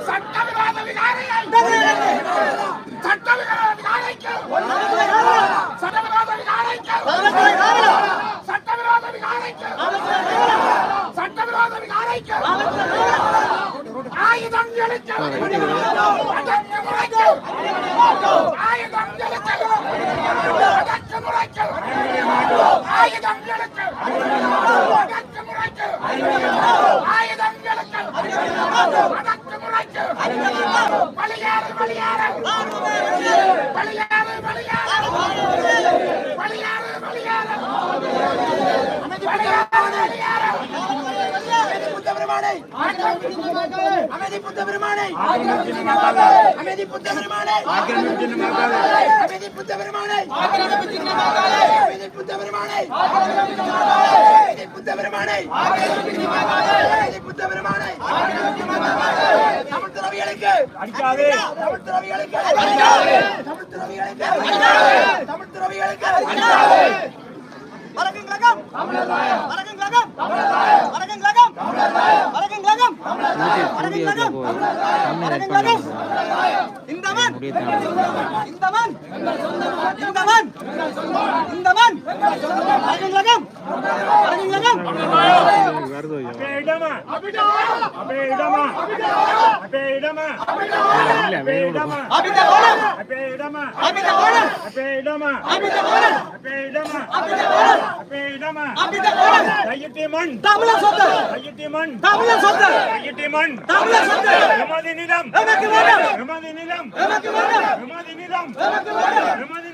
சட்டவிரோத விகாரிகள் அமைதி புத்த பெருமானை. அமைதி புத்த பெருமானை. அமைதி புத்த பெருமானை. அமைதி புத்த பெருமானை. அமைதி புத்த பெருமானை. அமைதி புத்த பெருமானை. தமிழ் துறவிகளுக்கு. அடிக்காதே. தமிழ் துறவிகளுக்கு. தமிழ் துறவிகளுக்கு. தமிழ் துறவிகளுக்கு. வணக்கம் கழகம் வணக்கம் கழகம் முடிய வைக்கிறப்போ கண்ணை ரெட் பண்ண முடிய இந்தவன் இந்தவன் இந்தவன் நிலம். நிலம்.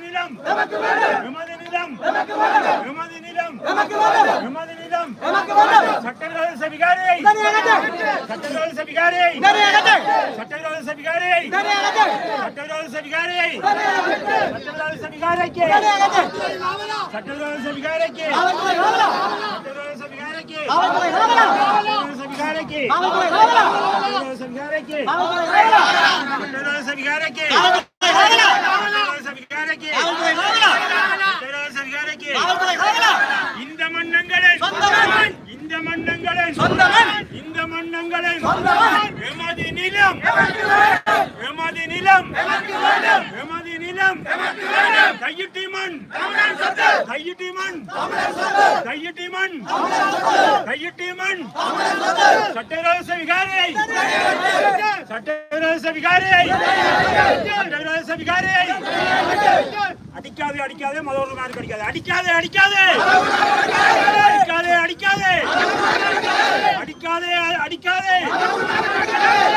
நிலம். நிலம். நிலம். விமதி நிலம். விமதி நிலம். சட்டவிரோத சபிகாரை சட்டவிரோத சபிகாரை சட்டவிரோத சபிகாரை சட்டவிரோத சபிகாரை சட்டவிரோத சபிகாரைக்கு. சட்டவிரோத சபிகாரைக்கு. சட்டவிரோத சபிகாரைக்கு. சபிகாரைக்கு. சபிகாரைக்கு. சபிகாரைக்கு. சபிகாரைக்கு. இந்த மன்னங்களே இந்த மன்னங்களே இந்த மன்னங்களே எமது நிலம். எமது நிலம். எமது நிலம். கையிட்டி மண். கையிட்டி மண். கையிட்டி மண். கையிட்டி மண். சட்டரச விகாரை. சட்டரச விகாரை. சட்டரச விகாரை. அடிக்காதே அடிக்காதே மதவர்கள் மாதிரி அடிக்காதே. அடிக்காதே அடிக்காதே! அடிக்காதே அடிக்காதே! அடிக்காதே அடிக்காதே!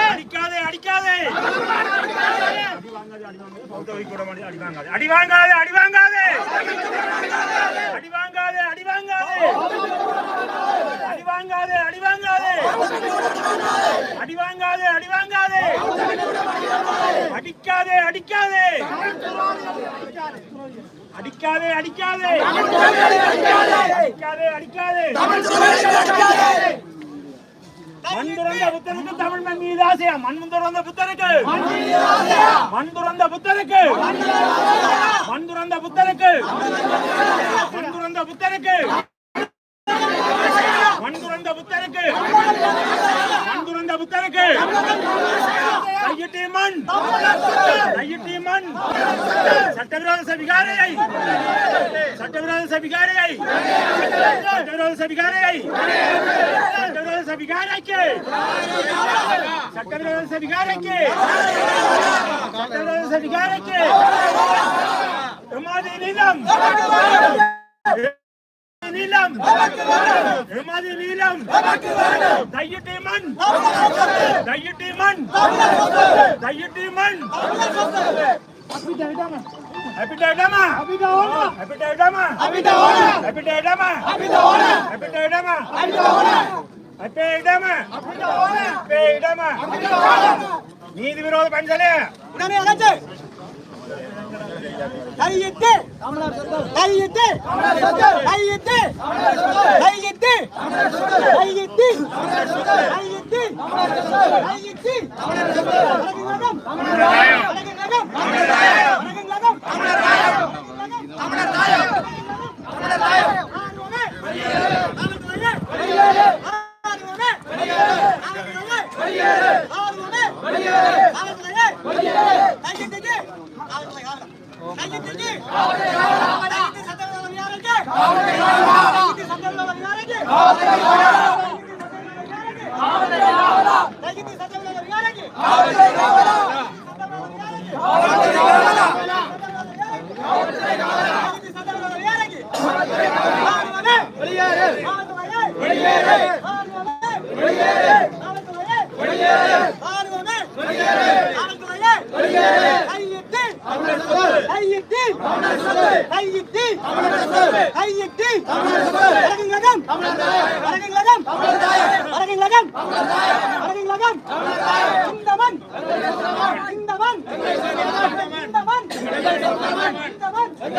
அடிக்காதே அடிக்காதே! அடி வாங்காதே அடி வாங்காதே. பௌத்த வைக்க விட மாட்டேன் அடி வாங்காதே. அடி வாங்காதே அடி வாங்காதே! அடி வாங்காதே அடி வாங்காதே! அடி வாங்காதே அடி வாங்காதே! அடி வாங்காதே அடிக்காதே அடிக்காதே. அடிக்காதே அடிக்காதே. அடிக்காதே அடிக்காதே. மண் துறந்த புத்தருக்கு தமிழ் மண் மீது ஆசையா? மண் துறந்த புத்தருக்கு. மண் துறந்த புத்தருக்கு. மண் துறந்த புத்தருக்கு. மண் துறந்த புத்தருக்கு. மண்துரந்த புத்தருக்கு. மண்துரந்த புத்தருக்கு. கையிட்டி மண். கையிட்டி மண். சட்டவிரோத சபிகாரையை சட்டவிரோத சபிகாரையை சட்டவிரோத சபிகாரையை சட்டவிரோத சபிகாரைக்கு சட்டவிரோத சபிகாரைக்கு சட்டவிரோத சபிகாரைக்கு பிரமாதி நிலம். நிலம் எமது நிலம் கையிட்டி மண் கையிட்டி மண் கையிட்டி மண். Epididama. Epididama. Epididama. Epididama. Epididama. Epididama. Epididama. Epididama. நீதி விரோத பஞ்சலே உடனே அழைச்சு கையிட்டு. கையிட்டு. கையிட்டு. கையிட்டு. கையிட்டு. கையிட்டு. கையிட்டு. வணக்கம் வணக்கம் வணக்கம் வணக்கம் வெளியேறு! வெளியேறு! வெளியேறு கையிட்டு கையிட்டு கையிட்டு அரங்கிலகம் அரங்கிலகம் அரங்கிலகம் அரங்கிலகம் சுந்தமன்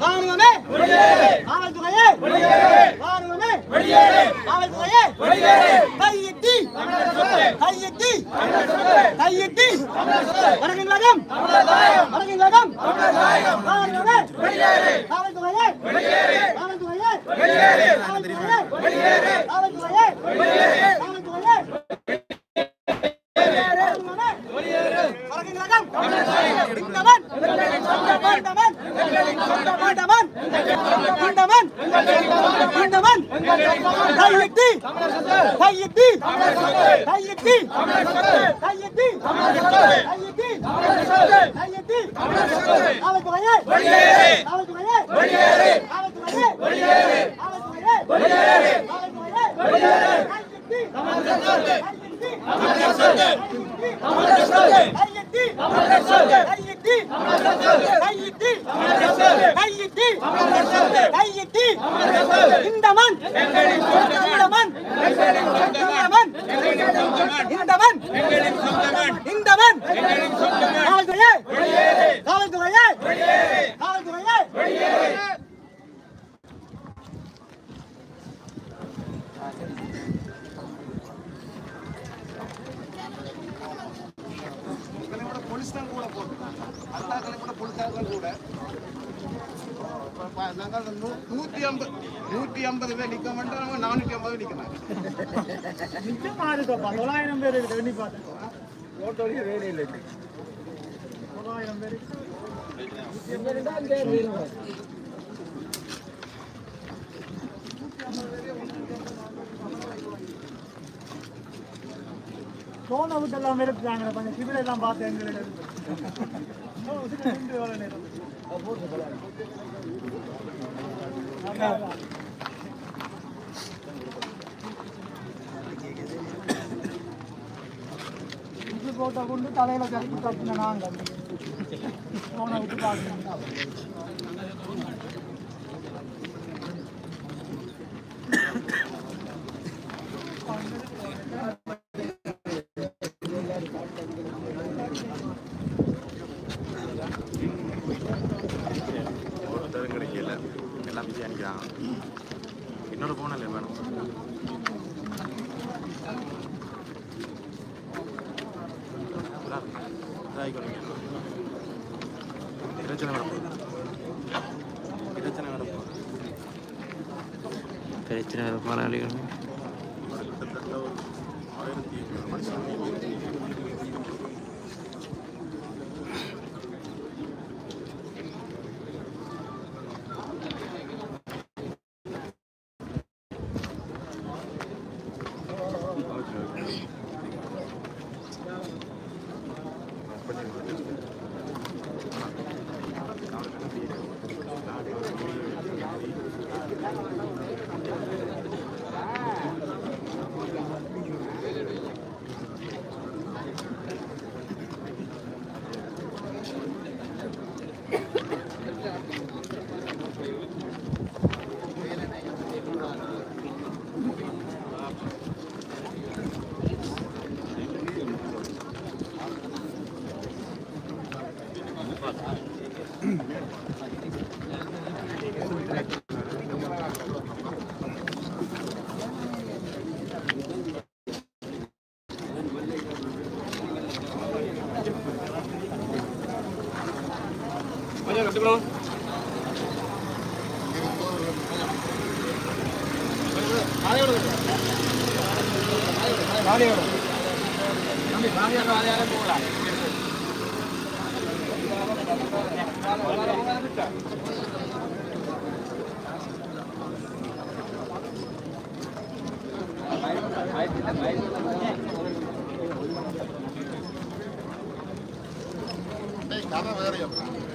ராணுவமே ஆனந்துகையே கையிட்டு. கையிட்டு. கையிட்டு. கையிட்டு. கையிட்டு. கையிட்டு. அவளுக்கு வய அவளுக்கு வய அவளுக்கு வய அவளுக்கு வய இந்த மண். நூற்றி ஐம்பது நூற்றி ஐம்பது பேர் நிற்க மாட்டோம் நானூற்றி ஐம்பது நிற்கிறாங்க நிச்சயமாக இருக்கும்ப்பா தொள்ளாயிரம் பேர் இருக்குது எண்ணி பார்த்தேன் வேலை இல்லை. தொள்ளாயிரம் பேர். சோன வீட்டெல்லாம் இருக்கிறாங்க கொஞ்சம் சிவில் எல்லாம் பார்த்து எங்களுக்கு இது போட்டோ கொண்டு தலையில கருப்பு கட்டின நாங்கள் போன விட்டு பார்க்கணும் பிஸி அனுக்கிறான் என்னோட போனல வேணும் பிரச்சனை வரப்போகுது பிரச்சனை வரப்போகுது பிரச்சனை வர ആരെയാണ് പോകില്ല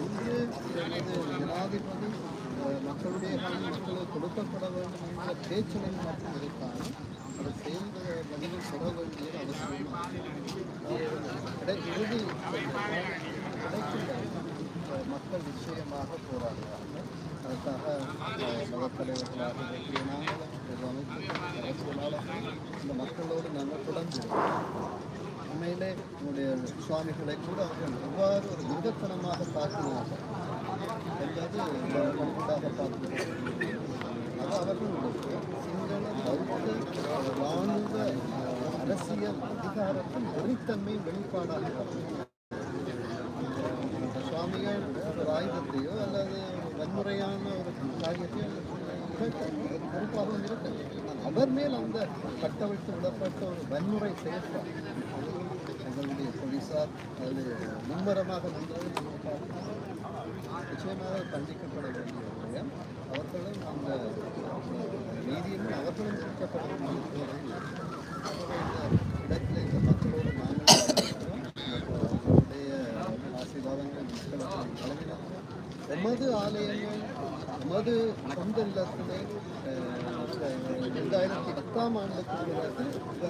இங்கு எனது ஜனாதிபதி அஹ், மக்களுடைய காணி மக்களுக்கு கொடுக்கப்பட வேண்டும் என்ற பேச்சினை மட்டும் இருக்கான அதை செயல் வழியில் பெற வேண்டியது அவசியம் கிடை- இறுதி கிடைக்கின்ற அஹ், மக்கள் நிச்சயமாக போராடுவார்கள் அதற்காக அஹ், மதத்தலைவர்களாக இலக்கிய நாங்களும் அமைப்பு அரசியலாளர்கள் இந்த மக்களோடு நாங்கள் தொடர்ந்து உண்மையிலே உங்களுடைய சுவாமிகளை கூட அவர்கள் எவ்வாறு ஒரு மிருகத்தனமாக பார்க்கிறார்கள் என்பது கண்கூடாக பார்க்கிறோம் அது அவர்களுடைய சிங்கள பௌத்த இராணுவ அரசியல் அதிகாரத்தின் வெறித்தன்மை வெளிப்பாடாக பார்க்கிறோம். அவர் மேல் அந்த கட்டவிழ்த்து விடப்பட்ட ஒரு வன்முறை செயற்பாடு. எங்களுடைய போலீஸார் அதில் மும்முரமாக நின்றது நிச்சயமாக கண்டிக்கப்பட வேண்டிய விஷயம் அவர்களும் அந்த நீதியும் அவர்களும் கொடுக்கப்பட வேண்டிய ஒரு இந்த மக்களோடு நாங்கள் ஆசீர்வாதங்கள் மக்களுக்கு வழங்கினார்கள். எமது ஆலயங்கள் எமது சொந்த இல்லத்திலே அஹ், பத்தாம் ஆண்டுக்கு பிறகு இந்த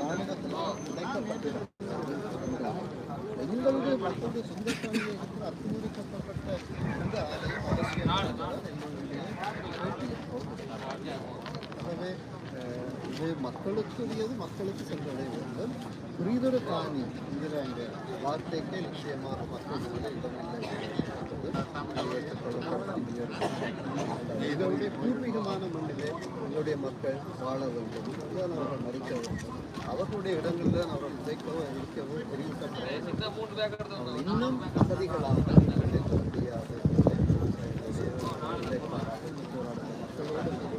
ராணுவத்தில் இணைக்கப்பட்டிருக்கிறது எங்களுடைய மக்களுடைய சொந்தக்காரில் இருக்கிற அத்துமீறிக்கப்பட்ட இந்த ஆலயம் அவசியம் எங்களுடைய வேண்டிய இது மக்களுக்குரியது மக்களுக்கு சென்றடைய வேண்டும் புரிதொரு காணி என்கிற அந்த வார்த்தைக்கு நிச்சயமாக மக்கள் இடமில்லை. என்பது பூர்வீகமான மண்ணிலே நம்மளுடைய மக்கள் வாழ வேண்டும். இதுதான் அவர்கள் மறிக்க வேண்டும். அவர்களுடைய இடங்களில் தான் அவர்கள் விதைக்கவும் இருக்கவும் தெரிவிக்கப்படும் இன்னும் வசதிகளாக முடியாது மக்களோடு